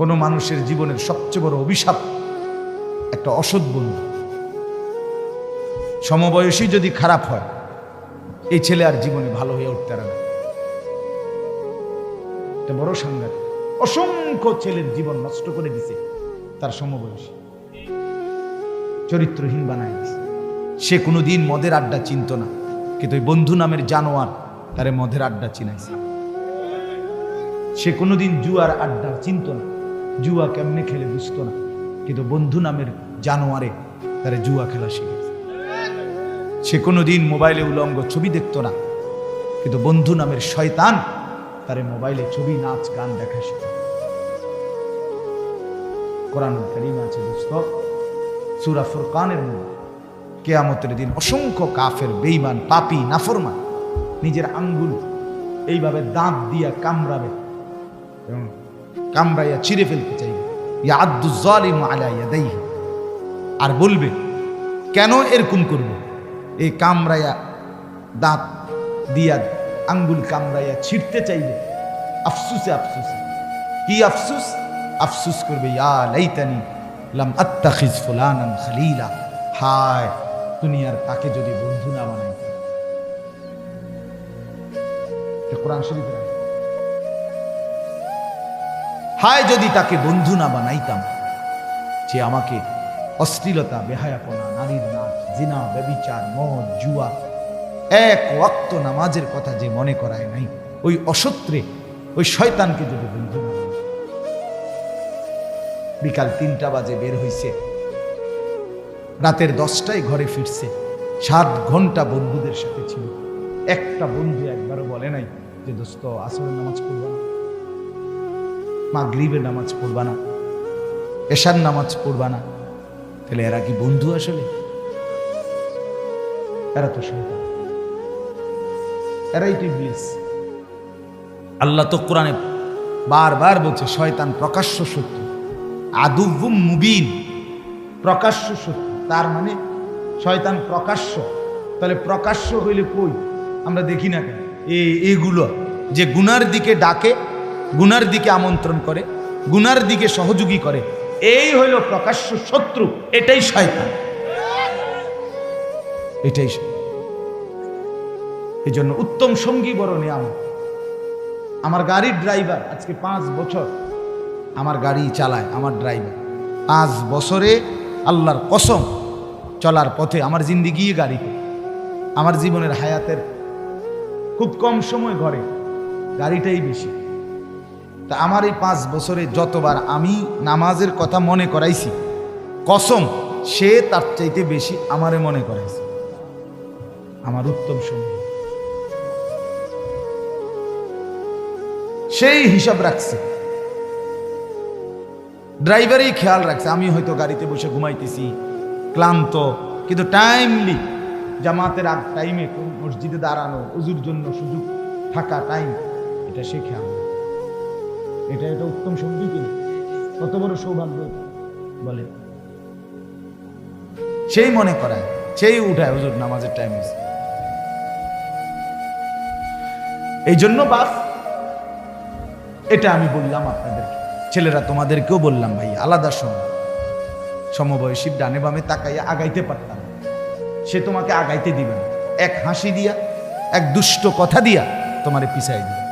কোনো মানুষের জীবনের সবচেয়ে বড় অভিশাপ একটা অসৎ বন্ধু। সমবয়সী যদি খারাপ হয়, এই ছেলে আর জীবনে ভালো হয়ে উঠতে পারে না। এটা বড় সাংঘাতিক, অসংখ্য ছেলের জীবন নষ্ট করে দিছে তার সমবয়সী। চরিত্রহীন বানায় দিছে। সে কোনোদিন মদের আড্ডা চিনত না, কিন্তু ওই বন্ধু নামের জানোয়ার তারে মদের আড্ডা চিনাইছে। সে কোনোদিন জুয়ার আড্ডা চিনত না জুয়া কেমনে খেলে বুঝতো না। কিন্তু বন্ধু নামের জানোয়ারে তারে জুয়া খেলা শিখেছে সে কোনোদিন মোবাইলে উলঙ্গ ছবি দেখতো না। কিন্তু বন্ধু নামের শয়তান তারে মোবাইলে ছবি, নাচ, গান দেখা শিখে। কোরআন করিম আছে দোস্ত, সুরা ফুরকানের মধ্যে। কেয়ামতের দিন অসংখ্য কাফের বেইমান পাপি, নাফরমান নিজের আঙ্গুল এইভাবে দাঁত দিয়া কামড়াবে। এবং কামড়াইয়া ছিঁড়ে ফেলতে চাইবে ইয়াদ্দু জালিম আলা ইয়াদাইহি। আর বলবে, কেন এরকম করব? এই কামড়াইয়া দাঁত দিয়া আঙ্গুল কামড়াইয়া ছিঁড়তে চাইবে আফসুসে আফসুসে। কি আফসুস? আফসুস করবে, ইয়া লাইতানি লাম আত্তাখিজ ফুলানান খলিলা। হায়, দুনিয়ার তাকে যদি বন্ধু না বানাই কোরআন আয়াত। হায় যদি তাকে বন্ধু না বানাইতাম, যে আমাকে অশ্লীলতা, বেহায়াপনা, নারীর নাচ, জিনা, ব্যবিচার, মদ, জুয়া, এক ওয়াক্ত নামাজের কথা যে মনে করায় নাই, ওই অসত্রে, ওই শয়তানকে যদি বন্ধু না বিকাল তিনটা বাজে বের হইছে। রাতের দশটায় ঘরে ফিরছে। সাত ঘণ্টা বন্ধুদের সাথে ছিল। একটা বন্ধু একবারও বলে নাই যে, দোস্ত, আসরের নামাজ পড়বা মাগরিবের নামাজ পড়বা না, এশার নামাজ পড়বা না। তাহলে এরা কি বন্ধু আসলে? এরা তো শয়তান। এরাই তো ইবলিস। আল্লাহ তো কোরআনে বারবার বলছে, শয়তান প্রকাশ্য শত্রু আদুব্বুম মুবিন, প্রকাশ্য শত্রু। তার মানে শয়তান প্রকাশ্য। তাহলে প্রকাশ্য হইলে কই? আমরা দেখি না কেন? এগুলো যে গুনার দিকে ডাকে গুনার দিকে আমন্ত্রণ করে, গুনার দিকে সহযোগী করে। এই হইল প্রকাশ্য শত্রু, এটাই শয়তান। এটাই এই জন্য উত্তম সঙ্গী বড় নিয়ামত। আমার গাড়ির ড্রাইভার আজকে পাঁচ বছর আমার গাড়ি চালায়, আমার ড্রাইভার। পাঁচ বছরে আল্লাহর কসম চলার পথে আমার জিন্দিগি গাড়িতে আমার জীবনের হায়াতের খুব কম সময় ঘরে গাড়িটাই বেশি। তা আমার এই পাঁচ বছরে যতবার আমি নামাজের কথা মনে করাইছি, কসম, সে তার চাইতে বেশি আমারে মনে করাইছে। আমার উত্তম সঙ্গী সেই হিসাব রাখছে। ড্রাইভারই খেয়াল রাখছে, আমি হয়তো গাড়িতে বসে ঘুমাইতেছি, ক্লান্ত, কিন্তু টাইমলি জামাতের আগ টাইমে মসজিদে দাঁড়ানো, উজুর জন্য সুযোগ থাকা টাইম এটা সে খেয়াল। এটা এটা উত্তম সঙ্গী কিনা কত বড় সৌভাগ্য, বলে। সেই মনে করায়, সেই উঠায় হুজুর নামাজের টাইম এই জন্য বাস, এটা আমি বললাম আপনাদেরকে। ছেলেরা তোমাদেরকেও বললাম ভাই, আলাদা সময় সমবয়সী ডানে বামে তাকাইয়া আগাইতে পারতাম সে তোমাকে আগাইতে দিবে না। এক হাসি দিয়া, এক দুষ্ট কথা দিয়া তোমারে পিছাই দিবে।